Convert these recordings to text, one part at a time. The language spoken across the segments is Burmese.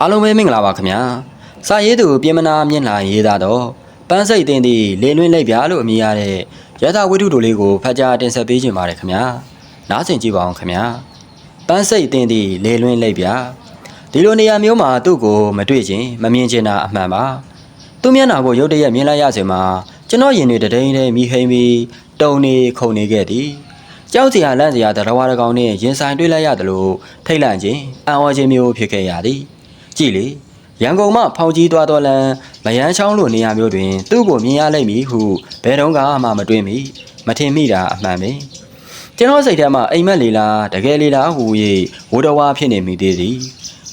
အားလုံးပဲမင်္ဂလာပါခင်ဗျာစာရေးသူပြင်မနာမြင့်လာရေးသားတော့ပန်းစိတ်တင်သည့်လေလွင့်လိုက်ပြလို့အမည်ရတဲ့ရသဝိထုတို့လေးကိုဖတ်ကြားတင်ဆက်ပေးခြင်းပါတယ်ခင်ဗျာနားဆင်ကြည့်ပါအောင်ခင်ဗျာပန်းစိတ်တင်သည့်လေလွင့်လိုက်ပြဒီလိုနေရာမျိုးမှာသူ့ကိုမတွေ့ခြင်းမမြင်ခြင်းတာအမှန်ပါသူ့မျက်နှာကိုရုတ်တရက်မြင်လိုက်ရစဉ်မှာကျွန်တော်ရင်တွေတဒိန်နဲ့မိဟိမ့်ပြီးတုံနေခုန်နေခဲ့သည်ကြောက်စရာလန့်စရာတရဝါတကောင်နဲ့ရင်ဆိုင်တွေ့လိုက်ရတယ်လို့ထိတ်လန့်ခြင်းအံ့ဩခြင်းမျိုးဖြစ်ခဲ့ရသည် ကြည်လေရန်ကုန်မှဖောင်ကြီးသွားတော်လန်မယန်းချောင်းလိုနေရာမျိုးတွင် သူ့ကိုမြင်ရလိမ့်မည်ဟုဘယ်တော့မှမတွေးမိမထင်မိတာအမှန်ပဲကျွန်တော်စိတ်ထဲမှာအိမ်မက်လေးလားတကယ်လေးလားဟူ၍ဝဒဝါဖြစ်နေမိသေးသည်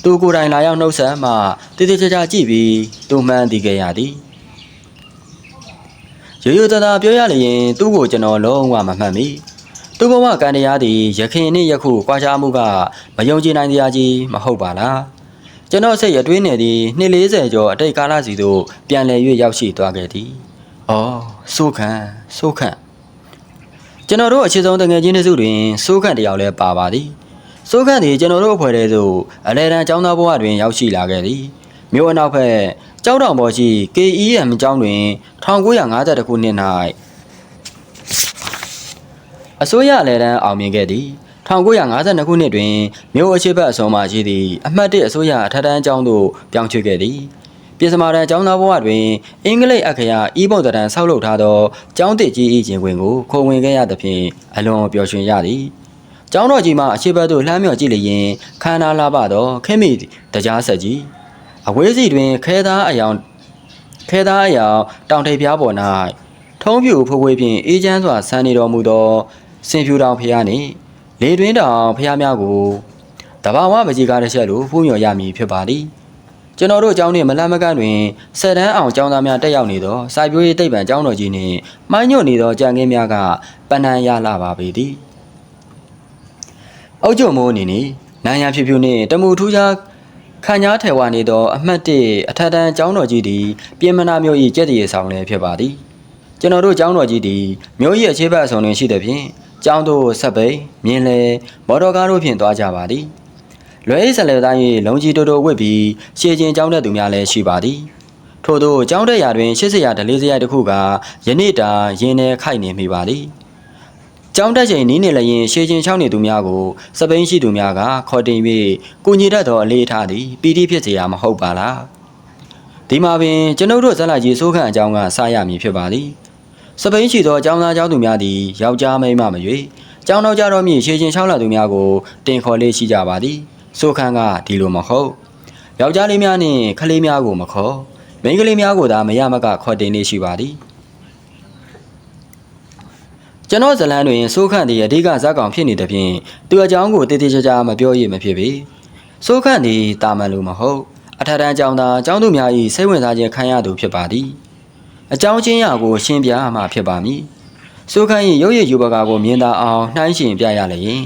သူကိုယ်တိုင်လာရောက်နှုတ်ဆက်မှတိတိကျကျကြည့်ပြီးသူမှန်းသိခဲ့ရသည်ရိုးရိုးသားသားပြောရလျင် သူ့ကိုကျွန်တော်လုံးဝမမှတ်မိသူဘဝကံတရားသည်ရခင်နှင့်ယခုကွာခြားမှုကမယုံကြည်နိုင်တရားကြီးမဟုတ်ပါလား ကျွန်တော်စိတ်အတွင်းနေသည်နှစ်40ကျော်အတိတ်ကာလစီသို့ပြန်လည်၍ရောက်ရှိသွားခဲ့သည်။အော်စိုးခန့်စိုးခန့်ကျွန်တော်တို့အခြေဆုံးတငယ်ချင်းတစ်စုတွင်စိုးခန့်တယောက်လည်းပါပါသည်။စိုးခန့်သည်ကျွန်တော်တို့အဖွဲ့ထဲသို့အလဲတန်းကျောင်းသားဘဝတွင်ရောက်ရှိလာခဲ့သည်။မြို့အနောက်ဘက်ကျောင်းတော်ပေါ်ရှိ KEM ကျောင်းတွင်1952ခုနှစ်၌အစိုးရအလဲတန်းအောင်မြင်ခဲ့သည် 1952ခုနှစ်တွင်မြို့အခြေဘက်အစုံမှရှိသည့်အမှတ်1အစိုးရအထက်တန်းကျောင်းသို့ပြောင်းရွှေ့ခဲ့သည်ပြည်စမာတန်ကျောင်းသားဘဝတွင်အင်္ဂလိပ်အခရာဤပုံတံဆောက်လုပ်ထားသောကျောင်းတစ်ကြီး၏ကျင်ခွင်ကိုခုံဝင်ခဲ့ရသဖြင့်အလွန်ပျော်ရွှင်ရသည်ကျောင်းတော်ကြီးမှအခြေဘက်သို့လှမ်းမြော်ကြည့်လျင်ခန္ဓာလာပသောခဲမိတရားဆက်ကြီးအဝေးစီတွင်ခဲသားအယောင်ခဲသားအယောင်တောင်ထိပ်ပြားပေါ်၌ထုံးပြူဖွေးဖွေးဖြင့်အေးချမ်းစွာဆန်းနေတော်မူသောစင်ဖြူတောင်ဖျားနှင့် လေတွင်းတောင်ဖျားများကိုတဘာဝမကြီးကားတစ်ချက်လိုဖူးမြော်ရမည်ဖြစ်ပါသည်ကျွန်တော်တို့အကြောင်းနှင့်မလမကန့်တွင်ဆယ်တန်းအောင်ကျောင်းသားများတက်ရောက်နေသောစိုက်ပျိုးရေးတိတ်ပံကျောင်းတော်ကြီးနှင့်မိုင်းညွတ်နေသောကြံခင်းများကပဏ္ဏရလာပါပေသည်အုတ်ကျုံမိုးအနေနဲ့နိုင်ရဖြူဖြူနှင့်တမူထူးခြားခံကြားထဲဝနေသောအမှတ်၁အထက်တန်းကျောင်းတော်ကြီးသည်ပြင်မနာမျိုး၏ကျက်တရေဆောင်လည်းဖြစ်ပါသည်ကျွန်တော်တို့ကျောင်းတော်ကြီးသည်မြို့ရဲ့အခြေဘက်အဆောင်တွင်ရှိသဖြင့် ကျောင်းသို့ဆက်ပိန်မြင်းလေမော်တော်ကားတို့ဖြင့်သွားကြပါသည်လွယ်ဆက်လေတိုင်း၏လုံကြီးတိုးတိုးဝစ်ပြီးရှေ့ချင်းကျောင်းတဲ့သူများလည်းရှိပါသည်ထို့သောကျောင်းတဲ့ရာတွင်ရှစ်စရာဒလေးစရာတစ်ခုကယနေ့တာရင်းနေခိုက်နေမိပါသည်ကျောင်းတက်ချိန်နီးနေလျင်ရှေ့ချင်းချောင်းနေသူများကိုစပိန်ရှိသူများကခေါ်တင်၍ကုညီတတ်သောအလေးထားသည်ပီတိဖြစ်เสียရမဟုတ်ပါလားဒီမှာပင်ကျွန်ုပ်တို့ဇက်လိုက်ကြီးစိုးခန့်အကြောင်းကစရမည်ဖြစ်ပါသည် စပိန်ရှိသောအကြောင်းသားအကြောင်းသူများသည်ယောက်ျားမိန်းမမရွေကျောင်းတော်ကြတော်မြင့်ရှေချင်းချောင်းလာသူများကိုတင်ခေါ်လေးရှိကြပါသည်ဆိုခန်းကဒီလိုမဟုတ်ယောက်ျားလေးများနှင့်ကလေးများကိုမခေါ်မိန်းကလေးများကိုသာမရမကခေါ်တင်လေးရှိပါသည်ကျွန်တော်ဇလန်းတွင်စိုးခန့်သည်အဓိကဇက်ကောင်ဖြစ်နေသဖြင့်သူအကြောင်းကိုတည်တည်ချာချာမပြောရမဖြစ်ပေစိုးခန့်သည်တာမန်လူမဟုတ်အထက်တန်းကျောင်းသားကျောင်းသူများ၏စိတ်ဝင်စားခြင်းခံရသူဖြစ်ပါသည် အကြောင်းချင်းရာကိုရှင်းပြမှာဖြစ်ပါမည်။ဆိုခန်း၏ရုပ်ရည်ယူပကာကိုမြင်သာအောင်နှိုင်းရှင်ပြရလျင်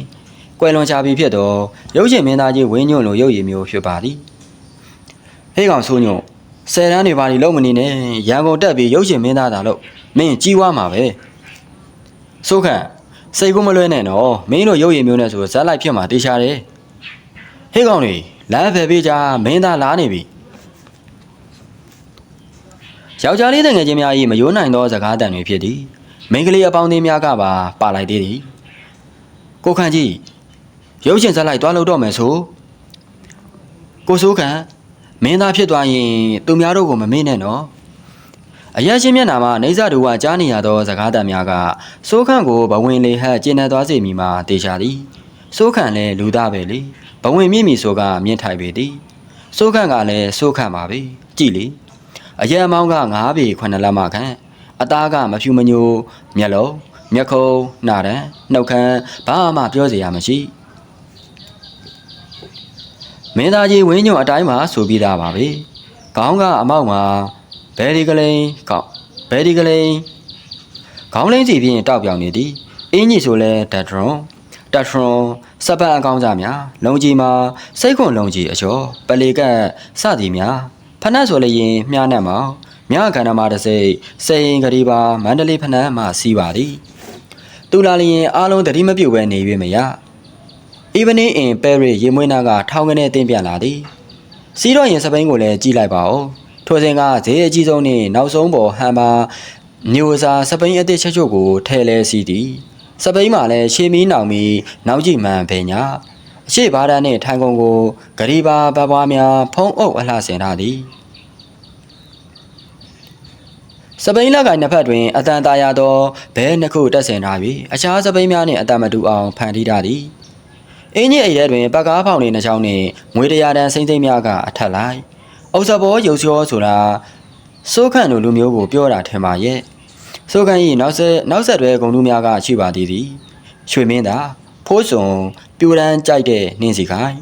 ကွယ်လွန်ချပြီဖြစ်သောရုပ်ရှင်မင်းသားကြီးဝင်းညွန့်လိုရုပ်ရည်မျိုးဖြစ်ပါသည်။ဟေးကောင်ဆိုးညွန့်ဆယ်တန်းတွေပါလီလုံးမနေနဲ့ရန်ကုန်တက်ပြီးရုပ်ရှင်မင်းသားသာလို့မင်းကြီးဝါမှာပဲ။ဆိုခန်းစိတ်ကူးမလွဲနဲ့နော်မင်းတို့ရုပ်ရည်မျိုးနဲ့ဆိုဇက်လိုက်ဖြစ်မှာတေချာတယ်။ဟေးကောင်တွေလမ်းဖယ်ပေးကြမင်းသားလားနေပြီ။ ယောက်ျားလေးတငယ်ချင်းများ၏မယိုးနိုင်သောစကားတန်တွေဖြစ်သည်မိန်းကလေးအပေါင်းအသင်းများကပါပါလိုက်သေးသည်ကိုခန့်ကြီးရုပ်ရှင်ဇက်လိုက်တွားလို့တော့မယ်ဆိုကိုစိုးခန့်မင်းသားဖြစ်သွားရင်သူများတို့ကိုမမေ့နဲ့နော်အရက်ချင်းမျက်နှာမှာနေစာတူကကြားနေရသောစကားတန်များကစိုးခန့်ကိုဘဝင်လေဟပ်ကျင်းနေသွားစေမိမှာတေချာသည်စိုးခန့်လည်းလူသားပဲလေဘဝင်မြင့်မီဆိုကမြင့်ထိုင်ပေသည်စိုးခန့်ကလည်းစိုးခန့်ပါပဲကြည်လေ အရက်အမောင်းက9ပေ9လက်မခန့်အသားကမဖြူမညိုမျက်လုံးမျက်ခုံးနှာတန်းနှုတ်ခမ်းဘာမှပြောစရာမရှိမင်းသားကြီးဝင်းညုံအတိုင်းမှာဆိုပြီးသားပါပဲခေါင်းကအမောက်မှာဘယ်ဒီကလိန်ကောက်ဘယ်ဒီကလိန်ခေါင်းလိမ့်စီဖြင့်တောက်ပြောင်နေသည်အင်းကြီးဆိုလဲဒက်ဒရွန်ဒက်ဒရွန်စပတ်အကောင်းကြများလုံကြီးမှာစိတ်ခွန်လုံကြီးအကျော်ပလေကတ်စသည်များ ဖနက်ဆိုလျင်မြားနဲ့မောင်မြခန္ဓာမှာတစ်စိတ်စေရင်ကလေးပါမန္တလေးဖနက်မှစီးပါသည်တူလာလျင်အားလုံးတတိမပြုတ်ပဲနေ၍မရ evening in paris ရေမွေးနာကထောင်းကနေတင်းပြန်လာသည်စီးတော့ရင်စပိန်ကိုလည်းကြီးလိုက်ပါဦးထိုစဉ်ကဈေးအကြီးဆုံးနဲ့နောက်ဆုံးပေါ်ဟန်ပါမျိုးစားစပိန်အသစ်ချက်ချုပ်ကိုထဲလဲစီးသည်စပိန်မှာလည်းရှေမီနောင်မီနောက်ကြည့်မှန်ပင်ညာအရှိဘာဒန်နှင့်ထိုင်ကုန်ကိုဂရီပါဘပွားများဖုံးအုပ်အလှဆင်ထားသည် စပိန်လက်ကနှစ်ဖက်တွင်အတန်တာရသောဘဲနှစ်ခုတက်ဆင်ထားပြီးအခြားစပိန်များနှင့်အတန်မတူအောင်ဖန်တီးထားသည်အင်းကြီးအိမ်ထဲတွင်ပကားဖောင်နှင့်နှချောင်းနှင့်ငွေတရာတန်စိမ့်စိမ့်များကအထက်လိုက်အုပ်စဘောရုပ်ချောဆိုတာစိုးခန့်လိုလူမျိုးကိုပြောတာထင်ပါရဲ့စိုးခန့်၏နောက်ဆက်နောက်ဆက်တွဲဂုံလူများကရှိပါသေးသည်ရွှေမင်းသာဖိုးစုံပြူရန်ကြိုက်တဲ့နှင်းစီခိုင်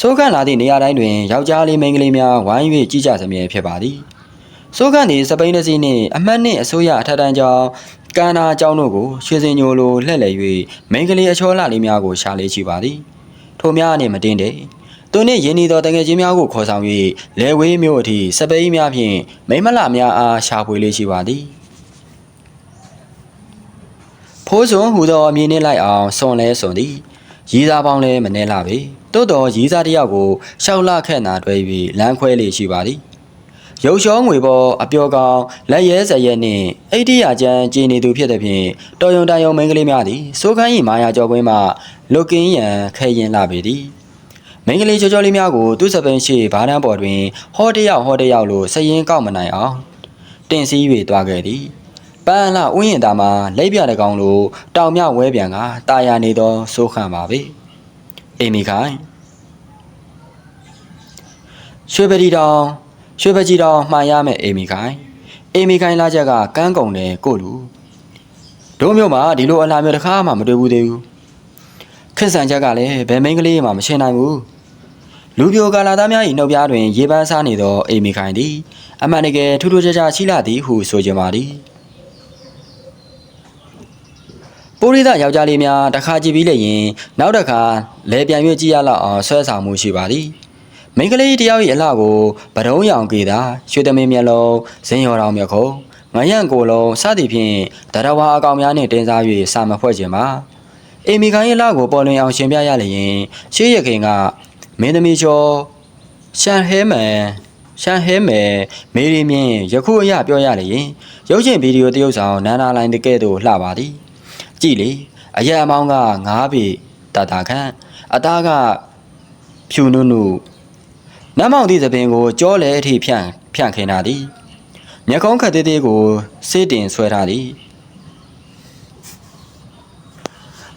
စိုးခန့်လာသည့်နေရာတိုင်းတွင်ယောက်ျားလေးမိန်းကလေးများဝိုင်း၍ကြည်ကြစမြဲဖြစ်ပါသည် စိုးခန့်သည်စပိန်တစ်စီးနှင့်အမှတ်နှင့်အစိုးရအထက်တန်းကျောင်းကန္နာကျောင်းတို့ကိုရွှေစင်ညိုလိုလှည့်လည်၍မိန်းကလေးအချောလှလေးများကိုရှာလေးရှိပါသည်ထိုများနှင့်မတင်တဲ့သူနှင့်ယင်းဤသောတငယ်ချင်းများကိုခေါ်ဆောင်၍လဲဝေးမြို့အထိစပိန်များဖြင့်မိမ့်မလှများအားရှာဖွေလေးရှိပါသည်ဖိုးစွန်ဟူသောအမည်နှင့်လိုက်အောင်စွန်လဲစွန်သည်ရီးသားပေါင်းလည်းမနှဲလာပေတိုးတော်ရီးသားတစ်ယောက်ကိုရှောက်လခက်နာတွဲ၍လမ်းခွဲလေးရှိပါသည် ရုပ်ရှောငွေပေါ်အပျော်ကောင်လက်ရဲစရဲနှင့်အိဋ္ဌိယကျမ်းကျင်းနေသူဖြစ်သည်ဖြင့်တော်ယုံတန်ယုံမိန်းကလေးများသည်စိုးခန်း၏မာယာကြော်ကွင်းမှလွတ်ကင်းရန်ခဲရင်လာပေသည်မိန်းကလေးကြော်ကြော်လေးများကိုသူ့စပင်းရှိဘားတန်းပေါ်တွင် ဟောတယောက်ဟောတယောက်လိုစရင်ကောက်မနိုင်အောင်တင်စည်း၍တွားခဲ့သည်ပန်းလာဥယျင်သားမှာလက်ပြတကောင်လိုတောင်မြဝဲပြန်ကတာယာနေသောစိုးခန်းပါပဲအိမ်မီခိုင်ရွှေပတိတောင် ရွှေပကြီးတောင်မှားရမယ်အိမ်မီခိုင်အိမ်မီခိုင်လာချက်ကကန်းကုံတယ်ကိုလူတို့မျိုးမှာဒီလိုအလားမျိုးတစ်ခါမှမတွေ့ဘူးသေးဘူးခက်ဆန်ချက်ကလည်းဘယ်မိန်းကလေးမှမရှင်းနိုင်ဘူးလူပြိုကာလာသားများ၏နှုတ်ပြားတွင် ရေပန်းစားနေသောအိမ်မီခိုင်သည်အမှန်တကယ်ထူးထူးခြားခြားရှိလာသည်ဟုဆိုကြပါသည်ပိုရိသယောက်ျားလေးများတစ်ခါကြည့်ပြီးလည်းရင်နောက်တစ်ခါလဲပြန်၍ကြည့်ရလောက်အောင်ဆွဲဆောင်မှုရှိပါသည် မိန်းကလေးတယောက်၏အလှကိုဗရုံးရောင်ကေတာရွှေသမင်းမျက်လုံးဇင်းရော်တော်မြက်ခုံငရန့်ကိုယ်လုံးစသည်ဖြင့်တရဝါအကောင်များနှင့်တင်စား၍စာမဖွဲ့ခြင်းပါအေမီခိုင်း၏လှကိုပေါ်လွင်အောင်ရှင်ပြရလျင်ရှေးရခင်ကမင်းသမီးကျော်ရှန်ဟဲမန်ရှန်ဟဲမယ်မေရီမြင့်ယခုအရပြောရလျင်ရုပ်ရှင်ဗီဒီယိုတရုပ်ဆောင်နာနာလိုင်းတကဲ့သို့လှပါသည်ကြည်လေအရက်အမောင်းက9ပေတာတာခန့်အသားကဖြူနုနု နမ်းမောင်သည့်သပင်ကိုကြောလဲအထိဖြန့်ဖြန့်ခင်းထားသည်မျက်ခုံးခက်သေးသေးကိုစေးတင်ဆွဲထားသည်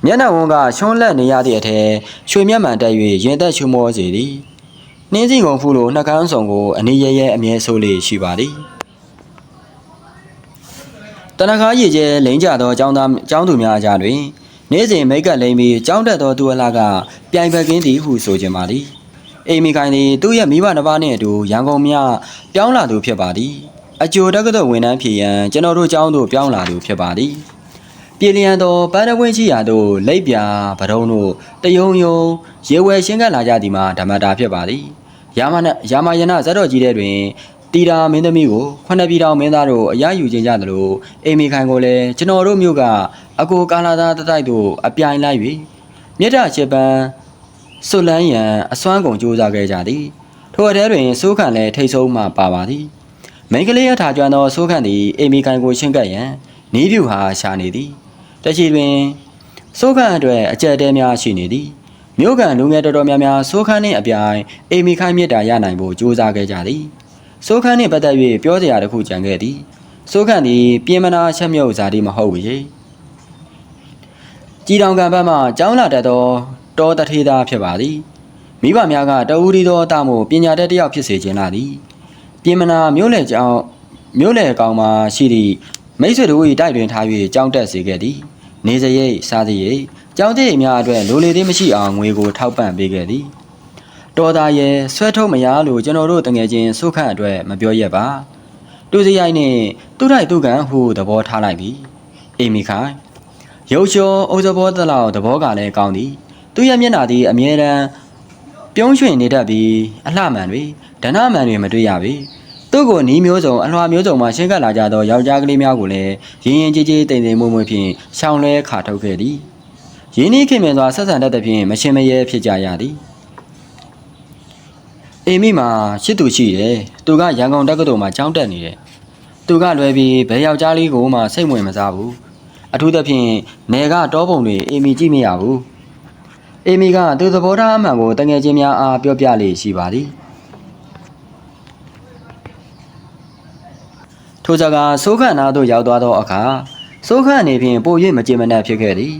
မျက်နှာဝန်းကရှွန်းလက်နေရသည့်အထက်ရွှေမျက်မှန်တက်၍ရင်သက်ချူမောစေသည်နှင်းစီကုန်ဖူးလိုနှကန်းဆောင်ကိုအနီးရဲရဲအမြဲဆိုးလေးရှိပါသည်တနခါရည်ကျဲလိမ့်ကြသောအကြောင်းသားအကြောင်းသူများအကြတွင် နေ့စဉ်မိတ်ကပ်လိမ့်ပြီးကြောင်းတက်သောသူအလားကပြိုင်ဘက်ကင်းသည်ဟုဆိုကြပါသည် အိမ်မီခိုင်သည်သူ့ရဲ့မိဘနှစ်ပါးနှင့်အတူရန်ကုန်မြပြောင်းလာသူဖြစ်ပါသည်အကျိုးတက္ကသိုလ်ဝန်ထမ်းဖြစ်ရန်ကျွန်တော်တို့ကျောင်းသို့ပြောင်းလာသူဖြစ်ပါသည်ပြည်လျံသောပန်းတဝင်းရှိရာသို့လိပ်ပြာဗရုံတို့တယုံယုံရေဝယ်ရှင်းကပ်လာကြသည်မှာဓမ္မတာဖြစ်ပါသည်ရာမနရာမယနာဇတ်တော်ကြီးတဲ့တွင်တီတာမင်းသမီးကိုခုနှစ်ပြည်တော်မင်းသားတို့အရယူခြင်းကြသလိုအိမ်မီခိုင်ကိုလည်းကျွန်တော်တို့မျိုးကအကိုကာလာသားတတိုက်တို့အပြိုင်လိုက်၍မြတ်တာချစ်ပန်း ဆွလန်းရန်အစွမ်းကုန်ကြိုးစားခဲ့ကြသည်ထိုအထဲတွင်စိုးခန့်လည်းထိတ်ဆုံးမှပါပါသည်မိန်းကလေးရထားကျွမ်းသောစိုးခန့်သည်အေမီကန်ကိုရှင်းကပ်ရန်နီးပြူဟာရှာနေသည်တချီတွင်စိုးခန့်အတွက်အကြက်တဲများရှိနေသည်မြို့ကန်လူငယ်တော်တော်များများစိုးခန့်နှင့်အပြိုင်အေမီခိုင်းမြစ်တာရနိုင်ဖို့ကြိုးစားခဲ့ကြသည်စိုးခန့်နှင့်ပတ်သက်၍ပြောစရာတစ်ခုကြံခဲ့သည်စိုးခန့်သည်ပြင်မနာချက်မြုပ်ဇာတိမဟုတ်ပေကြည်တောင်ကံဘက်မှကျောင်းလာတတ်သော တောတထေသားဖြစ်ပါသည်မိဘများကတဦးဒီသောအတမို့ပညာတတ်တစ်ယောက်ဖြစ်စေခြင်းလာသည်ပြင်မနာမြို့လေကျောင်းမြို့လေကောင်မှာရှိသည့်မိတ်ဆွေတို့၏တိုက်တွင်ထား၍ကျောင်းတက်စေခဲ့သည်နေစရိတ်စားစရိတ်ကျောင်းသေးများအတွက်လိုလေသေးမရှိအောင်ငွေကိုထောက်ပံ့ပေးခဲ့သည်တော်သားရဲ့ဆွဲထုတ်မရလို့ကျွန်တော်တို့တငယ်ချင်းစုခန့်အတွက်မပြောရက်ပါတူစရိုက်နှင့်သူ့တိုက်သူ့ကန်ဟုသဘောထားလိုက်သည်အေမီခိုင်ရုပ်ချောအိုးစဘောတလောက်သဘောကလည်းကောင်းသည် သူရဲ့မျက်နှာသည်အမြဲတမ်းပြုံးရွှင်နေတတ်ပြီးအလှမှန်တွေဒဏမှန်တွေမတွေ့ရပေသူ့ကိုနီးမျိုးစုံအလွှာမျိုးစုံမှရှင်းကပ်လာကြသောယောက်ျားကလေးများကိုလည်းရင်ရင်ကြီးကြီးတိမ်တိမ်မွေ့မွေ့ဖြင့်ရှောင်းလဲခါထုတ်ခဲ့သည်ရင်းနှီးခင်မင်စွာဆက်ဆံတတ်သဖြင့်မရှင်မရဲဖြစ်ကြရသည်အေမိမှာရှစ်သူရှိတယ်သူကရန်ကုန်တက္ကသိုလ်မှာကျောင်းတက်နေတယ်သူကလွယ်ပြီးဘယ်ယောက်ျားလေးကိုမှစိတ်ဝင်မစားဘူးအထူးသဖြင့်နေကတောပုံတွေအေမိကြည့်မရဘူး အေမိကသူသဘောထားအမှန်ကိုတငယ်ချင်းများအားပြောပြလေရှိပါသည်ထိုစကားစိုးခန့်နာသို့ရောက်သွားသောအခါစိုးခန့်အနေဖြင့်ပို၍မကြေမနက်ဖြစ်ခဲ့သည်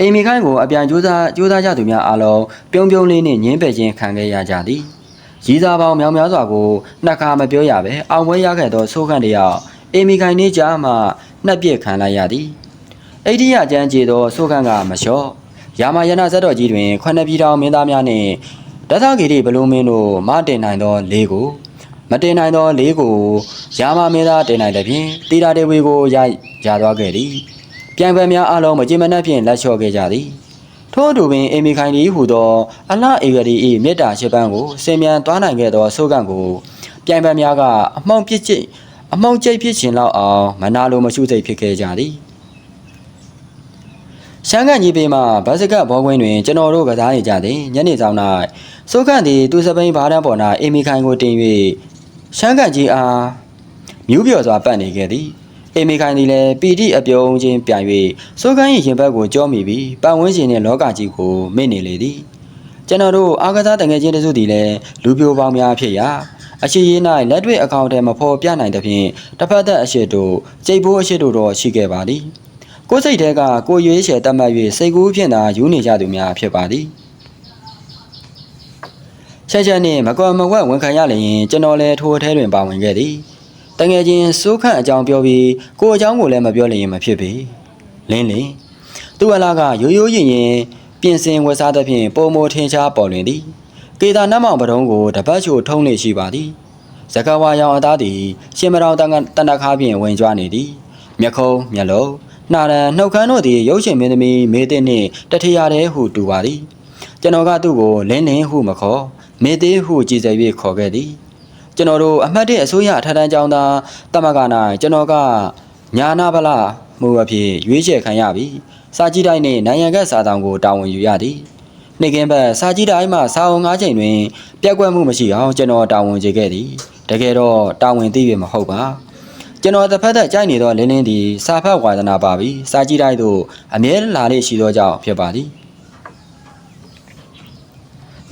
အေမိခိုင်းကိုအပြန်ကြိုးစားကြိုးစားကြသူများအားလုံးပြုံးပြုံးလေးနှင့်ညင်းပယ်ခြင်းခံခဲ့ရကြသည်ရည်စားပေါင်းမြောင်များစွာကိုနှစ်ခါမပြောရပဲအောင်ပွဲရခဲ့သောဆိုးခန့်တယောက်အေမီခိုင်နေကြားမှနှက်ပြစ်ခံလိုက်ရသည်အိန္ဒိယကျမ်းကျေသောဆိုးခန့်ကမလျှော့ ရာမယနာဇတ်တော်ကြီးတွင်ခွနပြည်တော်မင်းသားများနှင့်ဒသဂီရိဘလူးမင်းတို့မတင်နိုင်သောလေးကိုမတင်နိုင်သောလေးကိုရာမမင်းသားတင်နိုင်တဲ့ဖြင့်တီတာတေဝီကိုရရသွားခဲ့သည်ပြိုင်ပွဲများအလုံးမကြင်မနှက်ဖြင့်လက်လျှော့ခဲ့ကြသည်ထို့အတူပင်အေမီခိုင်ဒီဟူသောအလှအေဂရီ၏မေတ္တာရှိပန်းကိုဆင်မြန်သွားနိုင်ခဲ့သောဆိုးကန့်ကိုပြိုင်ပန်းများကအမောင်ပြစ်ချစ်အမောင်ကျိတ်ဖြစ်ခြင်းလောက်အောင်မနာလိုမရှုစိတ်ဖြစ်ခဲ့ကြသည် ရှမ်းကန်ကြီးပေမှာဗတ်စကတ်ဘောကွင်းတွင်ကျွန်တော်တို့ကစားနေကြသည်ညနေဆောင်၌ဆိုးကန့်သည်သူစပိန်ဘားတန်းပေါ်၌အေမီခိုင်ကိုတင်၍ရှမ်းကန်ကြီးအားမြူးပြော်စွာပတ်နေခဲ့သည်အေမီခိုင်သည်လည်းပီတိအပြုံးချင်းပြန်၍စိုးကန်း၏ရင်ဘတ်ကိုကြောမိပြီးပတ်ဝန်းကျင်နှင့်လောကကြီးကိုမေ့နေလေသည်ကျွန်တော်တို့အာကစားတငယ်ချင်းတစုသည်လည်းလူပြိုပေါင်းများဖြစ်ရာအရှိရေး၌လက်တွေ့အကောင့်ထဲမဖော်ပြနိုင်သဖြင့်တစ်ဖက်သက်အရှိတို့ကြိတ်ဘိုးအရှိတို့တော့ရှိခဲ့ပါသည် ကိုယ်စိတ်ထဲကကိုယ်ရွေးချယ်တတ်မှတ်၍စိတ်ကူးဖြင့်သာယူနေကြသူများဖြစ်ပါသည်ချက်ချက်နှင့်မကွာမဝက်ဝန်ခံရလျင်ကျွန်တော်လည်းထိုအထဲတွင်ပါဝင်ခဲ့သည်တငယ်ချင်းစိုးခန့်အကြောင်းပြောပြီးကိုအကြောင်းကိုလည်းမပြောလျင်မဖြစ်ပေလင်းလင်းသူ့အလားကရိုးရိုးရင်ရင်ပြင်ဆင်ဝက်စားသဖြင့်ပုံမထင်ရှားပေါ်လွင်သည်ကေတာနတ်မောင်ပတုံးကိုတပတ်ချိုထုံးလေရှိပါသည်ဇကဝါရောင်အသားသည်ရှင်မတော်တန်တန်တခါဖြင့်ဝင်ကြွနေသည် မျက်ခုံးမျက်လုံး နှာရန်နှုတ်ခမ်းတို့သည်ရုပ်ရှင်မင်းသမီးမေးတဲ့နှင့်တထရာတဲ့ဟုတူပါသည်ကျွန်တော်ကသူ့ကိုလင်းလင်းဟုမခေါ်မေသေးဟုကြည်စဲ၍ခေါ်ခဲ့သည်ကျွန်တော်တို့အမှတ်တဲ့အစိုးရအထက်တန်းကျောင်းသားတမက၌ကျွန်တော်ကညာနာဗလာမှုအဖြစ်ရွေးချယ်ခံရပြီးစာကြည့်တိုင်းနှင့်နိုင်ငံကစာတောင်ကိုတာဝန်ယူရသည်နေ့ကင်းဘက်စာကြည့်တိုင်းမှစာအုံ၅ချိန်တွင်ပြက်ကွက်မှုမရှိအောင်ကျွန်တော်တာဝန်ကျေခဲ့သည်တကယ်တော့တာဝန်သိရမဟုတ်ပါ ကျွန်တော်တစ်ဖက်သက်ကြိုက်နေသောလင်းလင်းသည်စာဖတ်ဝါဒနာပါပြီးစာကြည့်တိုင်းသို့အမြဲလာလေရှိသောကြောင့်ဖြစ်ပါသည်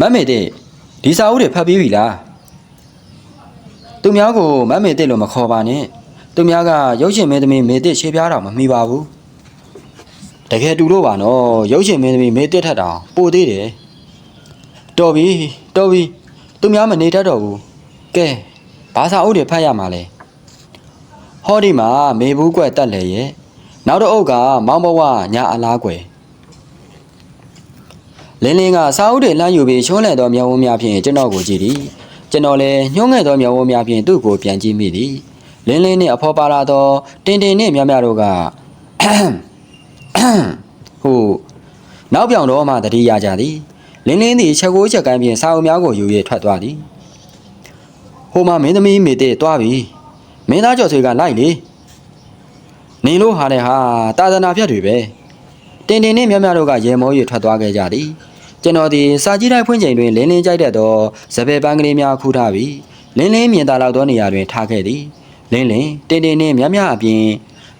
မမေတဲ့ဒီစာအုပ်တွေဖတ်ပြီးပြီလားသူများကိုမတ်မေတစ်လို့မခေါ်ပါနဲ့သူများကရုပ်ရှင်မင်းသမီးမေတစ်ရှေးပြားတော်မမှီပါဘူးတကယ်တူလို့ပါနော်ရုပ်ရှင်မင်းသမီးမေတစ်ထက်တောင်ပိုသေးတယ်တော်ပြီတော်ပြီသူများမနေတတ်တော့ဘူးကဲဘာသာအုပ်တွေဖတ်ရမှာလဲ ဟောဒီမှာမေဘူးကွက်တက်လေရဲ့နောက်တော့အုပ်ကမောင်ဘဝညာအလားကွယ်လင်းလင်းကစာအုပ်တွေလှမ်းယူပြီးချုံးလဲသောမျက်ဝန်းများဖြင့်ကျွန်တော်ကိုကြည့်သည်ကျွန်တော်လည်းညှိုးငယ်သောမျက်ဝန်းများဖြင့်သူ့ကိုပြန်ကြည့်မိသည်လင်းလင်းနှင့်အဖော်ပါလာသောတင်တင်နှင့်မြမြတို့ကဟိုနောက်ပြောင်တော့မှတတိရကြသည်လင်းလင်းသည်ချက်ကိုးချက်ကမ်းဖြင့်စာအုပ်များကိုယူ၍ထွက်သွားသည်ဟိုမှာမင်းသမီးမေတဲ့တွားပြီ မင်းသားကျော်ဆွေကလိုက်လေနေလို့ဟာတဲ့ဟာတာသနာဖြတ်တွေပဲတင်တင်နှင့်မြမြတို့ကရေမော၍ထွက်သွားခဲ့ကြသည်ကျွန်တော်ဒီစာကြည့်တိုင်းဖွင့်ချိန်တွင်လင်းလင်းကြိုက်တတ်သောဇပယ်ပန်းကလေးများခူးထားပြီးလင်းလင်းမြင်သာလောက်သောနေရာတွင်ထားခဲ့သည်လင်းလင်းတင်တင်နှင့်မြမြအပြင်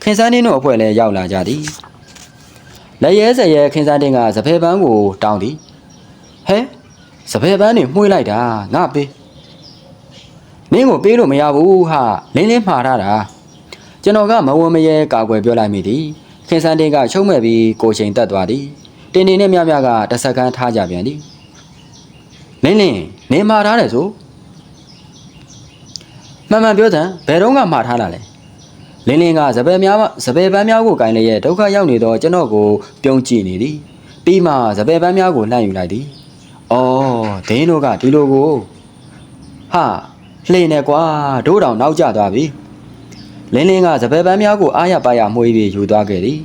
ခင်စန်းတင်းတို့အဖွဲ့လည်းရောက်လာကြသည်လက်ရဲစရဲခင်စန်းတင်းကဇပယ်ပန်းကိုတောင်းသည်ဟဲဇပယ်ပန်းနေမှုှေးလိုက်တာငါပေး မင်းကိုပေးလို့မရဘူးဟာလင်းလင်းမှားထားတာကျွန်တော်ကမဝမရဲကာကွယ်ပြောလိုက်မိသည်ခင်စန်းတင်းကချုံးမဲ့ပြီးကိုချိန်တက်သွားသည်တင်တင်နဲ့မြမြကတစ်စက္ကန့်ထားကြပြန်သည်လင်းလင်းနေမှားထားတယ်ဆိုမှန်မှန်ပြောတဲ့ဘယ်တော့မှမှားထားတာလဲလင်းလင်းကစပယ်များစပယ်ပန်းများကိုကင်လျက်ဒုက္ခရောက်နေတော့ကျွန်တော်ကိုပြုံးကြည့်နေသည်ပြီးမှစပယ်ပန်းများကိုလှမ်းယူလိုက်သည်အော်ဒင်းတို့ကဒီလိုကိုဟာ လှိနေကွာတို့တောင်နောက်ကျသွားပြီလင်းလင်းကစပယ်ပန်းများကိုအားရပါရမှုေးပြီးယူသွားခဲ့သည်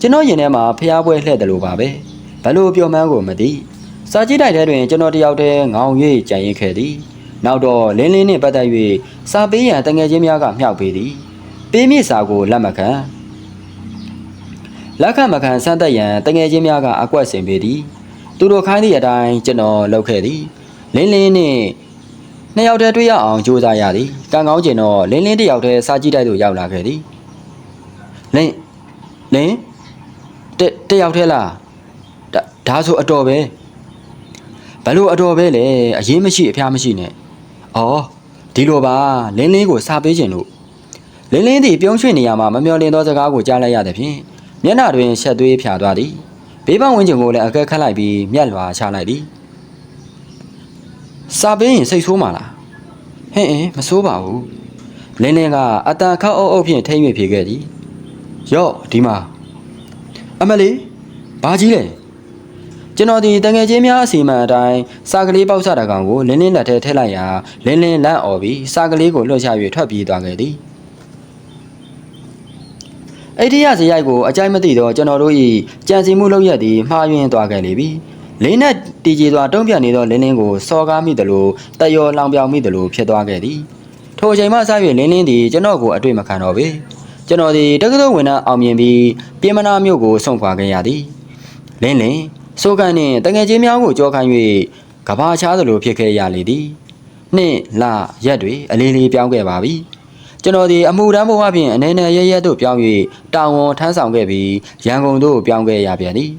ကျွန်တော်ရင်ထဲမှာဖျားပွဲလှဲ့တယ်လို့ပါပဲဘလို့ပြောမှန်းကိုမသိစာကြည့်တိုက်ထဲတွင်ကျွန်တော်တယောက်တည်းငောင်၍ကြံရင်ခဲ့သည်နောက်တော့လင်းလင်းနှင့်ပတ်သက်၍စာပေးရန်တငယ်ချင်းများကမြှောက်ပေးသည်ပေးမြစ်စာကိုလက်မခံလက်ခံမခံစမ်းသက်ရန်တငယ်ချင်းများကအကွက်ဆင်ပေးသည် သူတို့ခိုင်းသည့်အတိုင်းကျွန်တော်လုပ်ခဲ့သည်လင်းလင်းနှင့် နှစ်ယောက်တည်းတွေ့ရအောင်ကြိုးစားရသည်ကံကောင်းကျင်တော့လင်းလင်းတစ်ယောက်တည်းစားကြည့်တိုက်သို့ရောက်လာခဲ့သည်လင်းလင်းတတစ်ယောက်တည်းလားဒါဒါဆိုအတော်ပဲဘလို့အတော်ပဲလေအရေးမရှိအဖျားမရှိနဲ့ဩဒီလိုပါလင်းလင်းကိုစားပေးခြင်းလို့လင်းလင်းသည်ပြုံးရွှေ့နေရမှာမမျော်လင့်သောစကားကိုကြားလိုက်ရသဖြင့်မျက်နှာတွင်ရှက်သွေးဖြာသွားသည်ဘေးပန်းဝန်းကျင်ကိုလည်းအကဲခတ်လိုက်ပြီးမျက်လွှာချလိုက်သည် စားပေးရင်စိတ်ဆိုးမှာလားဟင်းအင်းမစိုးပါဘူးလင်းလင်းကအတန်ခောက်အုပ်အုပ်ဖြင့်ထိမ့်၍ဖြေခဲ့သည်ရော့ဒီမှာအမလေးဘာကြီးလဲကျွန်တော်ဒီတငယ်ချင်းများအစီအမံအတိုင်းစာကလေးပေါက်စတာကောင်ကိုလင်းလင်းလက်ထဲထည့်လိုက်ရာလင်းလင်းလန့်អော်ပြီးစာကလေးကိုလွှတ်ချ၍ထွက်ပြေးသွားခဲ့သည်အဲ့ဒီရစရိုက်ကိုအကြိုက်မသိတော့ကျွန်တော်တို့၏ကြံစီမှုလုပ်ရက်သည်မှားယွင်းသွားခဲ့လေပြီ လင်းနဲ့တီကြီးသွားတုံးပြတ်နေသောလင်းလင်းကိုစော်ကားမိသလိုတယောလောင်ပြောင်မိသလိုဖြစ်သွားခဲ့သည်ထိုအချိန်မှစ၍လင်းလင်းသည်ကျွန်တော်ကိုအတွေ့မခံတော့ပေကျွန်တော်သည်တက္ကသိုလ်ဝင်နှန်းအောင်မြင်ပြီးပြင်မနာမြို့ကို送ခွာခဲ့ရသည်လင်းလင်းစိုးကန်နှင့်တငယ်ချင်းများကိုကြောခိုင်း၍ကဘာချားသလိုဖြစ်ခဲ့ရလေသည်နှင့်လရက်တွေအလေးလေးပြောင်းခဲ့ပါပြီကျွန်တော်ဒီအမှုတန်းဘဝဖြင့်အနေနဲ့ရရတို့ပြောင်း၍တာဝန်ထမ်းဆောင်ခဲ့ပြီးရန်ကုန်သို့ပြောင်းခဲ့ရပြန်သည်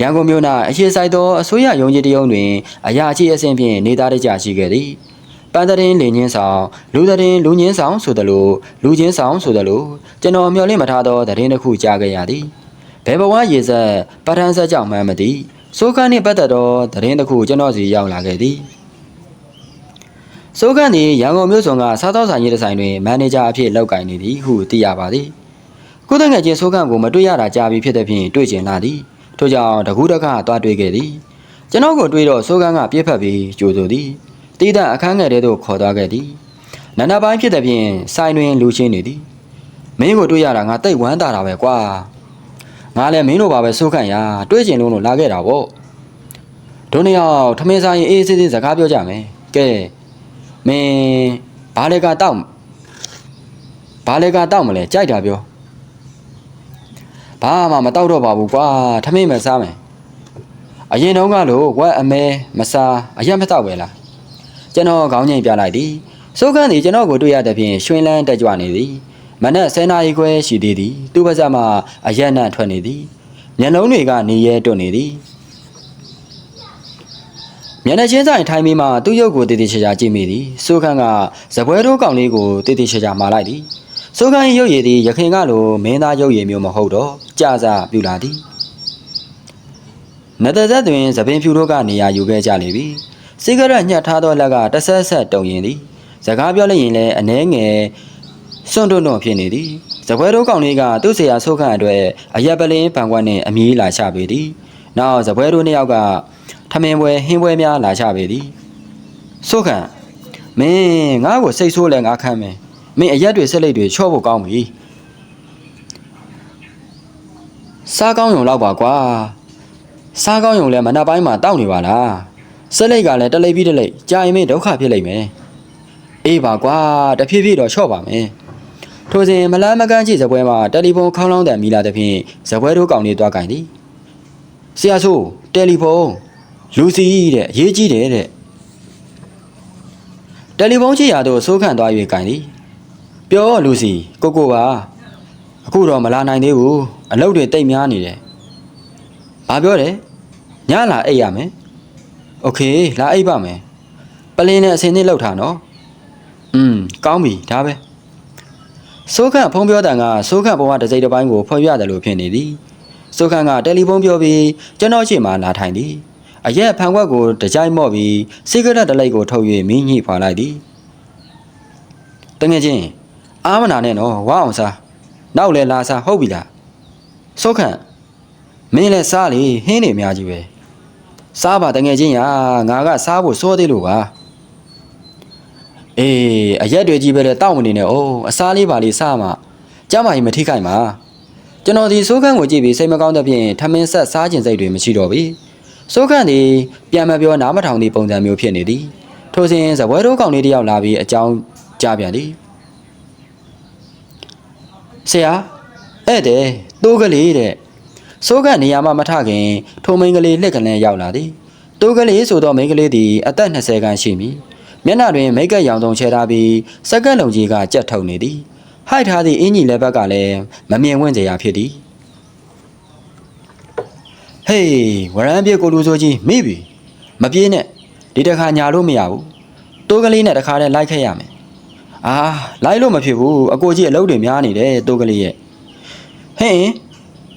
ရန်ကုန်မြို့၌အရှိဆိုင်သောအစိုးရရုံးကြီးတရုံတွင်အရာရှိအဆင့်ဖြင့်နေသားတကြရှိခဲ့သည်ပန်းတရင်လင်းချင်းဆောင်လူတရင်လူချင်းဆောင်ဆိုသလိုလူချင်းဆောင်ဆိုသလိုကျွန်တော်မျှော်လင့်မထားသောသတင်းတစ်ခုကြားခဲ့ရသည်ဘယ်ဘဝရေဆက်ပဋ္ဌာန်းဆက်ကြောင့်မှန်းမသိစိုးခန်းနှင့်ပတ်သက်သောသတင်းတစ်ခုကျွန်တော်စီရောက်လာခဲ့သည်စိုးကန်သည်ရန်ကုန်မြို့ဆောင်ကစားသောက်ဆိုင်ရေးတစ်ဆိုင်တွင်မန်နေဂျာအဖြစ်လုပ်ကိုင်နေသည်ဟုသိရပါသည်။ကိုယ်တငယ်ချင်းစိုးကန်ကိုမတွေ့ရတာကြာပြီဖြစ်တဲ့ဖြင့်တွေ့ကျင်လာသည်။ ထို့ကြောင့်တကူးတကသွားတွေ့ခဲ့သည်။ကျွန်တော်ကိုတွေ့တော့စိုးကန်ကပြစ်ဖက်ပြီးကြိုဆိုသည်။တီးတန့်အခန်းငယ်ထဲသို့ခေါ်သွားခဲ့သည်။နန္ဒပိုင်းဖြစ်တဲ့ဖြင့်ဆိုင်တွင်လူချင်းနေသည်။မင်းကိုတွေ့ရတာငါတိတ်ဝမ်းသာတာပဲကွာ။ငါလည်းမင်းတို့ပါပဲစိုးကန်ရာတွေ့ကျင်လို့လို့လာခဲ့တာပေါ့။တို့နှစ်ယောက်ထမင်းစားရင်အေးအေးဆေးဆေးစကားပြောကြမယ်။ကဲမင်းဘာလဲကတောက်ဘာလဲကတောက်မလဲကြိုက်တာပြော ဘာမှမတောက်တော့ပါဘူးကွာထမင်းမစားမယ်အရင်တုန်းကလို့ဝက်အမဲမစားအရက်မတောက်ပဲလားကျွန်တော်ခေါင်းငိမ့်ပြလိုက်သည်စိုးခန်းသည်ကျွန်တော်ကိုတွေ့ရတဲ့ဖြင့်ရွှင်လန်းတက်ကြွနေသည်မနက်10နာရီခွဲရှိသေးသည်သူ့ပါးစပ်မှအရက်နှံ့ထွက်နေသည်မျက်လုံးတွေကနေရဲတွတ်နေသည်မျက်နှာချင်းဆိုင်ထိုင်းမီမှာသူ့ရုပ်ကိုတည်တည်ချာချာကြည့်မိသည်စိုးခန်းကဇပွဲတိုးကောင်လေးကိုတည်တည်ချာချာမှာလိုက်သည် စိုးခန်း၏ရုပ်ရည်သည်ရခင်ကလိုမင်းသားရုပ်ရည်မျိုးမဟုတ်တော့ကြာစားပြူလာသည်နတ်သက်သက်တွင်သပင်ဖြူတို့ကနေရာယူခဲ့ကြလေပြီစိဂရက်ညှက်ထားသောလက်ကတဆက်ဆက်တုံရင်သည်စကားပြောလိုက်ရင်လည်းအနှဲငယ်စွန့်တွန့်တွန့်ဖြစ်နေသည်ဇပွဲတိုးကောင်လေးကသူ့ဆရာစိုးခန်းအတွက်အရက်ပလင်းပန်ကွက်နှင့်အမီးလာချပေသည်နောက်ဇပွဲတိုးနှစ်ယောက်ကထမင်းပွဲဟင်းပွဲများလာကြပေသည်ဆိုခန့်မင်းငါ့ကိုစိတ်ဆိုးလဲငါခံမယ် မင်းအရက်တွေဆက်လက်တွေချော့ဖို့ကောင်းပြီစားကောင်းရုံလောက်ပါကွာစားကောင်းရုံလဲမနက်ပိုင်းမှာတောက်နေပါလားဆက်လက်ကလည်းတလိပ်ပြီးတလိပ်ကြာရင်မင်းဒုက္ခဖြစ်လိမ့်မယ်အေးပါကွာတဖြည်းဖြည်းတော့ချော့ပါမယ်ထိုစဉ်မလားမကန်းကြည့်ဇပွဲမှာတယ်လီဖုန်းခေါင်းလောင်းတန်မိလာတဲ့ဖြင့်ဇပွဲတို့ကောင်လေးတွားကင်သည်ဆရာဆိုတယ်လီဖုန်းလူစီတဲ့အရေးကြီးတယ်တဲ့တယ်လီဖုန်းကြည့်ရတော့စိုးခန့်သွား၍ကင်သည် ပြောလူစီကိုကိုပါအခုတော့မလာနိုင်သေးဘူးအလုပ်တွေတိတ်များနေတယ်ဘာပြောတယ်ညလာအိပ်ရမယ်โอเคလာအိပ်ပါမယ်ပလင်းနဲ့အစင်းနဲ့လောက်ထားနော်อืมကောင်းပြီဒါပဲစိုးခန့်ဖုန်းပြောတန်ကစိုးခန့်ဘဝတစ်စိတ်တစ်ပိုင်းကိုဖွင့်ပြတယ်လို့ဖြစ်နေသည်စိုးခန့်ကတယ်လီဖုန်းပြောပြီးကျွန်တော်ရှေ့မှာလာထိုင်သည် အရက်ဖန်ခွက်ကိုတကြိုက်မော့ပြီးစိဂရက်တလိုက်ကိုထုတ်၍မင်းညှိဖွာလိုက်သည်တငယ်ချင်း အားမနာနဲ့နော်ဝါအောင်စားနောက်လဲလာစားဟုတ်ပြီလားစောခန့်မင်းလည်းစားလေဟင်းနေများကြီးပဲစားပါတငယ်ချင်းရာငါကစားဖို့စိုးသေးလို့ပါအေးအရက်တွေကြီးပဲလေတောက်မနေနဲ့အိုးအစားလေးပါလေးစားမှကြမ်းမာရင်မထိခိုက်မှာကျွန်တော်ဒီစိုးခန့်ကိုကြည့်ပြီးစိတ်မကောင်းတဲ့ဖြင့်ထမင်းဆက်စားခြင်းစိတ်တွေမရှိတော့ဘူးစိုးခန့်သည်ပြန်မပြောနားမထောင်သည့်ပုံစံမျိုးဖြစ်နေသည်ထိုစဉ်ဇပွဲတိုးကောင်လေးတစ်ယောက်လာပြီးအကြောင်းကြားပြန်သည် ဆရာဧည့်သည်တိုးကလေးတဲ့စိုးခန့်နေရာမှမထခင်ထိုမိန်းကလေးလှက်ကလေးရောက်လာသည်တိုးကလေးဆိုသောမိန်းကလေးသည်အသက်20ခန့်ရှိမည်မျက်နှာတွင်မိတ်ကပ်ရောင်စုံချဲထားပြီးစက္ကန့်လုံးကြီးကကြက်ထုတ်နေသည်ဟိုက်ထားသည့်အင်ကြီးလက်ဘက်ကလည်းမမြင်ဝင့်စရာဖြစ်သည်ဟေးဝရမ်းပြေကိုလူဆိုကြီးမိပြီမပြေးနဲ့ဒီတစ်ခါညာလို့မရဘူးတိုးကလေးနဲ့တစ်ခါတည်းလိုက်ခဲ့ရမယ် အာလိုက်လို့မဖြစ်ဘူးအကိုကြီးအလုပ်တွေများနေတယ်တိုးကလေးရဲ့ဟင်း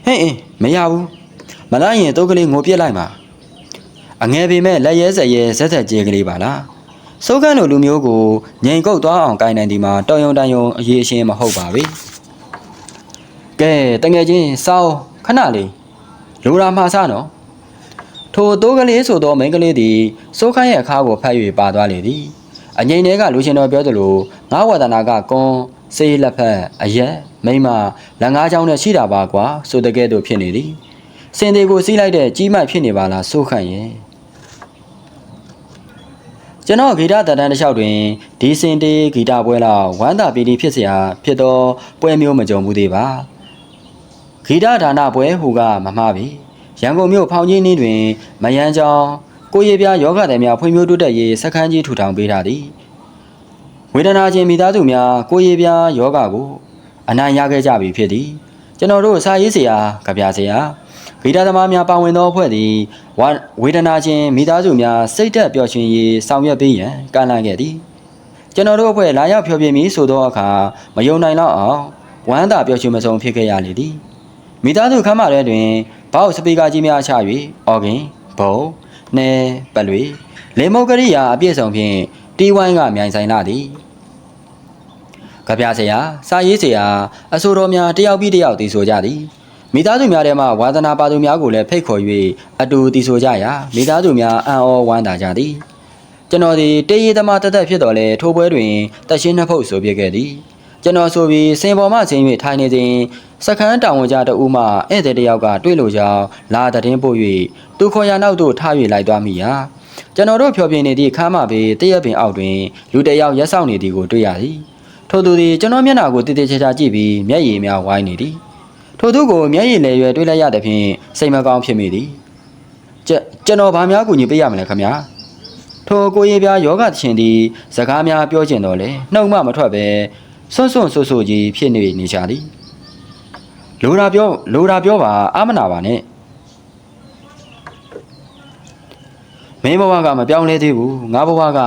ဟင်းဟင်းမရဘူးမလိုက်ရင်တိုးကလေးငိုပြစ်လိုက်မှာအငယ်ပေမဲ့လက်ရဲဆက်ရဲဆက်ဆက်ကြေးကလေးပါလားစိုးကန်းလိုလူမျိုးကိုငိန်ကုတ်သွားအောင်ကိုင်းနိုင်ဒီမှာတော်ယုံတန်ယုံအရေးအရှင်းမဟုတ်ပါဘူးကဲတငယ်ချင်းစောင်းခဏလေးလိုရာမှာစနော်ထိုတိုးကလေးဆိုသောမိန်းကလေးသည်စိုးခန်းရဲ့အခါကိုဖတ်၍ပါသွားလေသည် အငိမ့်ထဲကလူရှင်တော်ပြောသလိုငါးဝဒနာကကွန်စေးလက်ဖက်အရက်မိမလက်ငါးချောင်းနဲ့ရှိတာပါကွာဆိုတဲ့ကဲ့သို့ဖြစ်နေသည်စင်သေးကိုစီးလိုက်တဲ့ကြီးမိုက်ဖြစ်နေပါလားစိုးခန့်ရဲ့ကျွန်တော်ဂီတတန်တန်းတစ်လျှောက်တွင်ဒီစင်တေးဂီတပွဲလောက်ဝမ်းသာပီတိဖြစ်เสียဖြစ်သောပွဲမျိုးမကြုံဘူးသေးပါဂီတဒါနပွဲဟူကမမှားပြီရန်ကုန်မြို့ဖောင်ကြီးနည်းတွင်မယန်းချောင်း ကိုရီးပြားယောဂတဲ့များဖွံ့ဖြိုးတိုးတက်ရေးစခန်းကြီးထူထောင်ပေးထားသည်ဝေဒနာချင်းမိသားစုများကိုရီးပြားယောဂကိုအနိုင်ရခဲ့ကြပြီဖြစ်သည်ကျွန်တော်တို့စာရေးဆရာကြပြဆရာဂီတသမားများပါဝင်သောအဖွဲ့သည်ဝါဝေဒနာချင်းမိသားစုများစိတ်သက်ပျော်ရွှင်ရေးဆောင်ရွက်ပေးရန်ကမ်းလှမ်းခဲ့သည်ကျွန်တော်တို့အဖွဲ့လာရောက်ဖျော်ဖြေမည်ဆိုသောအခါမယုံနိုင်တော့အောင်ဝမ်းသာပျော်ရွှင်မဆုံးဖြစ်ခဲ့ရလေသည်မိသားစုခမ်းမထဲတွင်ဘောက်စပီကာကြီးများချ၍အော်ဂင်ဘုံ နဲပလွေလေမုတ်ကရိယာအပြည့်စုံဖြင့်တီးဝိုင်းကမြိုင်ဆိုင်လာသည်ကြပြဆရာစာရေးဆရာအဆိုတော်များတယောက်ပြီးတယောက်တည်ဆိုကြသည်မိသားစုများထဲမှဝါသနာပါသူများကိုလည်းဖိတ်ခေါ်၍အတူတည်ဆိုကြရာမိသားစုများအံ့ဩဝမ်းသာကြသည်ကျွန်တော်ဒီတေးရီသမားတသက်ဖြစ်တော်လဲထိုးပွဲတွင်တရှင်းနှစ်ဖုတ်ဆိုပြခဲ့သည်ကျွန်တော်ဆိုပြီးစင်ပေါ်မှဆင်း၍ထိုင်နေစဉ် စခန်းတောင်ဝန်ကြတဦးမှဧည့်သည်တစ်ယောက်ကတွေ့လို့ကြောင်းလာတဲ့တင်းပို့၍သူခေါ်ရနောက်သို့ထား၍လိုက်သွားမိရာကျွန်တော်တို့ဖျော်ဖြေနေသည့်ခမ်းမပေတရက်ပင်အောက်တွင်လူတစ်ယောက်ရက်ဆောင်နေသည်ကိုတွေ့ရသည်ထို့သူသည်ကျွန်တော်မျက်နှာကိုတည်တည်ချာချာကြည့်ပြီးမျက်ရည်များဝိုင်းနေသည်ထို့သူကိုမျက်ရည်လဲရွယ်တွေ့လိုက်ရသဖြင့်စိတ်မကောင်းဖြစ်မိသည်ကျကျွန်တော်ဘာများကူညီပေးရမလဲခင်ဗျာထိုကိုရေပြားယောဂသရှင်သည်စကားများပြောကျင်တော်လဲနှုတ်မှမထွက်ပဲဆွန့်ဆွန့်ဆူဆူကြီးဖြစ်နေနေကြသည် လိုတာပြောလိုတာပြောပါအာမနာပါနဲ့မင်းဘဝကမပြောင်းလဲသေးဘူးငါဘဝက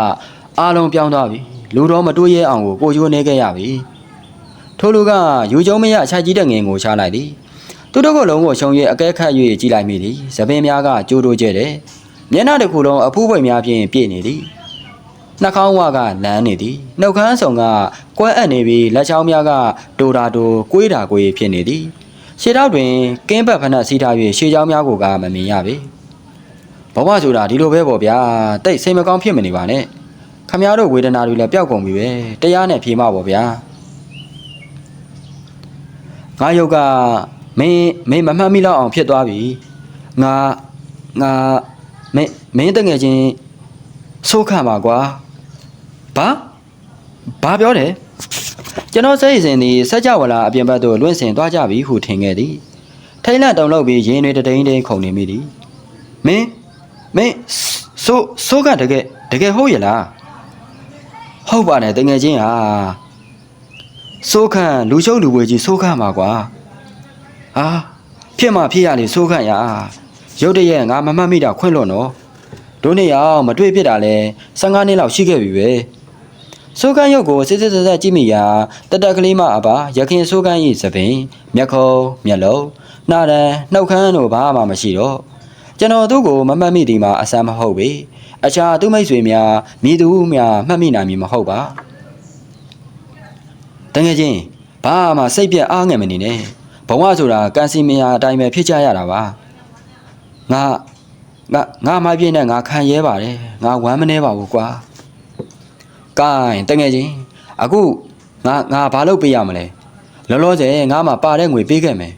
အားလုံးပြောင်းသွားပြီလူတော်မတိုးရဲအောင်ကိုကိုချိုးနေခဲ့ရပြီထိုလူကယူကျုံမရအချကြီးတဲ့ငင်ကိုချလိုက်သည်သူတို့ကလုံးကိုရှုံ၍အကဲခတ်၍ကြည်လိုက်မိသည်သပင်များကကြိုးတိုးကျဲတယ်မျက်နှာတစ်ခုလုံးအဖူးပွင့်များဖြင့်ပြည့်နေသည်နှာခေါင်းဝကလန်းနေသည်နှုတ်ခမ်းဆောင်ကကွဲအပ်နေပြီးလက်ချောင်းများကဒိုတာဒိုကွေးတာကွေးဖြစ်နေသည် ရှေ့တော့တွင်ကင်းဘက်ဖက်နှက်စီးထား၍ရှေ့ချောင်းများကိုကမမြင်ရပေဘဝဆိုတာဒီလိုပဲပေါ့ဗျာတိတ်စိတ်မကောင်းဖြစ်မနေပါနဲ့ခမည်းတော်ဝေဒနာတွေလည်းပျောက်ကုန်ပြီပဲတရားနဲ့ဖြေမပါဗျာငါယုတ်ကမင်းမင်းမမှတ်မိတော့အောင်ဖြစ်သွားပြီငါငါမင်းမင်းတငယ်ချင်းဆိုးခံပါကွာဘာဘာပြောတယ် ကျွန်တော်စိတ်စဉ်သည်စัจ java လာအပြင်ဘက်သို့လွင့်စင်သွားကြပြီဟုထင်ခဲ့သည်ထိတ်လန့်တုန်လှုပ်ပြီးရင်တွေတတိန်တိန်ခုန်နေမိသည်မင်းမင်းဆိုးဆိုးကတကယ်တကယ်ဟုတ်ရဲ့လားဟုတ်ပါနဲ့တငယ်ချင်းဟာဆိုးခန့်လူချုပ်လူပွေကြီးဆိုးခန့်ပါကွာဟာဖြစ်မှဖြစ်ရလေဆိုးခန့်ရရုတ်တရက်ငါမမှတ်မိတာခွင့်လွတ်နော်တို့နေ့ရောက်မတွေ့ဖြစ်တာလဲ15နှစ်လောက်ရှိခဲ့ပြီပဲ ဆိုးခန့်ရုပ်ကိုစစ်စစ်ဆက်ဆက်ကြည့်မိရာတတက်ကလေးမအပါရခင်ဆိုးခန့်၏သပင်မျက်ခုံးမျက်လုံးနှာတန်းနှုတ်ခမ်းတို့ဘာမှမရှိတော့ကျွန်တော်တို့ကိုမမှတ်မိသည်မှာအဆမ်းမဟုတ်ပေအခြားသူမိတ်ဆွေများမိသူများမှတ်မိနိုင်မည်မဟုတ်ပါတကယ်ချင်းဘာမှစိတ်ပြက်အားငယ်မနေနဲ့ဘဝဆိုတာကန်စီမယာအတိုင်းပဲဖြစ်ကြရတာပါငါငါငါမပြည့်နဲ့ငါခံရဲပါတယ်ငါဝမ်းမနေပါဘူးကွာ ကဲတကယ်ချင်းအခုငါငါဘာလုပ်ပေးရမလဲလောလောဆယ်ငါမှပါတဲ့ငွေပေးခဲ့မယ်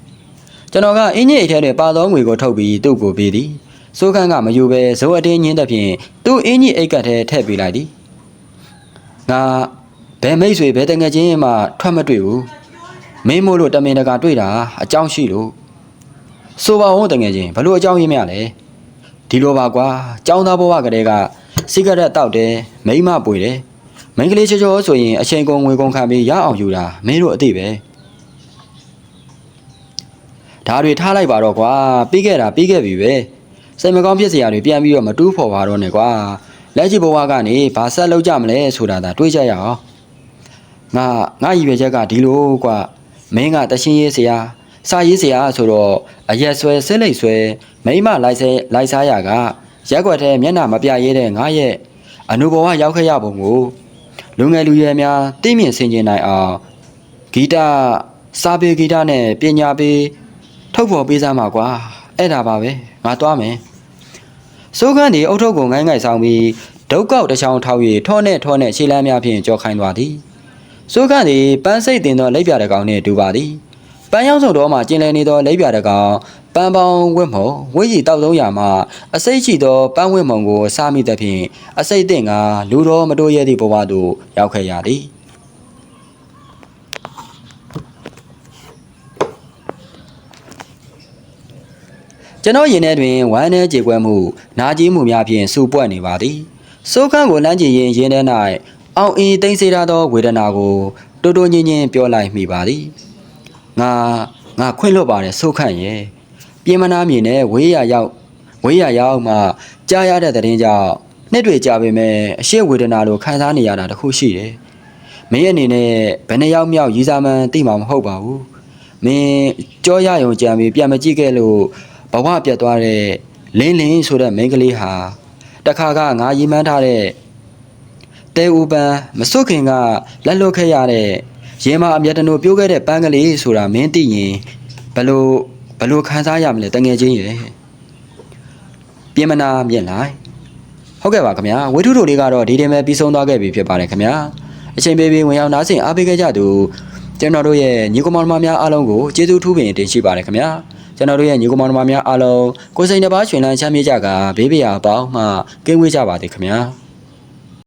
ကျွန်တော်ကအင်းကြီးအိတ်ထဲထဲပါသောငွေကိုထုတ်ပြီးသူ့ကိုပေးသည်စိုးခန်းကမယူပဲဇိုးအတင်းညင်းတဲ့ဖြင့်သူ့အင်းကြီးအိတ်ကထဲထည့်ပေးလိုက်သည်ငါဘယ်မိတ်ဆွေဘယ်တငယ်ချင်းမှထွက်မတွေ့ဘူးမင်းမို့လို့တမင်တကာတွေ့တာအကြောင်းရှိလို့ဆိုပါဦးတငယ်ချင်းဘလို့အကြောင်းရင်းမလဲဒီလိုပါကွာចောင်းသားဘဝကလေးကစိဂရက်တောက်တယ်မိန်းမပွေတယ် မိန်းကလေးချောချောဆိုရင်အချိန်ကုန်ငွေကုန်ခံပြီးရအောင်ယူတာမင်းတို့အသိပဲဒါတွေထားလိုက်ပါတော့ကွာပြီးခဲ့တာပြီးခဲ့ပြီပဲစိတ်မကောင်းဖြစ်စရာတွေပြန်ပြီးတော့မတူးဖော်ပါတော့နဲ့ကွာလက်ရှိဘဝကနေဘာဆက်လုပ်ကြမလဲဆိုတာသာတွေးကြရအောင်ငါငါရည်ရွယ်ချက်ကဒီလိုကွာမင်းကတရှင်းရေးစရာစာရေးစရာဆိုတော့အရက်ဆွဲဆဲလိတ်ဆွဲမိမလိုက်ဆဲလိုက်စားရကရက်ွက်တဲ့မျက်နှာမပြရဲတဲ့ငါရဲ့အနုဘဝရောက်ခဲ့ရပုံကို လူငယ်လူရွယ်များသိမြင်ဆင်ခြင်နိုင်အောင်ဂီတစာပေဂီတနဲ့ပညာပေးထုတ်ဖော်ပေးစမ်းပါကွာအဲ့ဒါပါပဲငါသွားမယ်စိုးခန်းဒီအုတ်ထုပ်ကိုငိုင်းငိုင်းဆောင်ပြီးဒုတ်ကောက်တစ်ချောင်းထောက်၍ထောနဲ့ထောနဲ့ခြေလမ်းများဖြင့်ကြောခိုင်းသွားသည်စိုးခန်းသည်ပန်းစိတ်တင်သောလက်ပြတကောင်နှင့်တူပါသည် ပန်းရောက်စုံတော်မှကျင်လည်နေသောလက်ပြတကောင်ပန်းပေါင်းဝတ်မော်ဝိရီတောက်သုံးရာမှအစိတ်ရှိသောပန်းဝတ်မော်ကိုစားမိသဖြင့်အစိတ်သင့်ကလူတော်မတိုးရသည့်ဘဝသို့ရောက်ခဲ့ရသည်ကျွန်တော်ရင်ထဲတွင်ဝမ်းထဲကြေကွဲမှုနာကျည်းမှုများဖြင့်စူပွက်နေပါသည်စိုးခန်းကိုလမ်းကြည့်ရင်ရင်ထဲ၌အောင်အင်းသိမ့်စေရသောဝေဒနာကိုတိုးတိုးညင်းညင်းပြောလိုက်မိပါသည် ငါငါခွင့်လွတ်ပါတယ်ဆိုခန့်ရဲ့ပြင်မနာမြေနဲ့ဝေးရရောက်ဝေးရရောက်မှကြားရတဲ့တဲ့ရင်ကြောင့်နှစ်တွေကြာပေမဲ့အရှိဝေဒနာလိုခံစားနေရတာတခုရှိတယ်မင်းရဲ့အနေနဲ့ဘယ်နှယောက်မြောက်ရီစာမန်သိမှာမဟုတ်ပါဘူးမင်းကြောရယုံကြံပြီးပြန်မကြည့်ခဲ့လို့ဘဝပြတ်သွားတဲ့လင်းလင်းဆိုတဲ့မိန်းကလေးဟာတခါကငါရီမှန်းထားတဲ့တဲဦးပန်းမစွတ်ခင်ကလက်လွတ်ခဲ့ရတဲ့ ရင်မအမျက်တနိုပြိုးခဲ့တဲ့ပန်းကလေးဆိုတာမင်းသိရင်ဘလို့ဘလို့ခံစားရမလဲတငယ်ချင်းရဲ့ပြင်မနာမြင်လိုက်ဟုတ်ကဲ့ပါခင်ဗျာဝိထုတို့လေးကတော့ဒီတင်ပဲပြီးဆုံးသွားခဲ့ပြီဖြစ်ပါတယ်ခင်ဗျာအချိန်ပေးပြီးဝင်ရောက်နားဆင်အားပေးခဲ့ကြသူကျွန်တော်တို့ရဲ့ညီကောင်မောင်နှမများအားလုံးကိုကျေးဇူးထူးပင်တင်ရှိပါတယ်ခင်ဗျာကျွန်တော်တို့ရဲ့ညီကောင်မောင်နှမများအားလုံးကိုယ်စိတ်နှပါရှင်လန်းချမ်းမြေ့ကြကဘေးပရာအပေါင်းမှကင်းဝေးကြပါသည်ခင်ဗျာ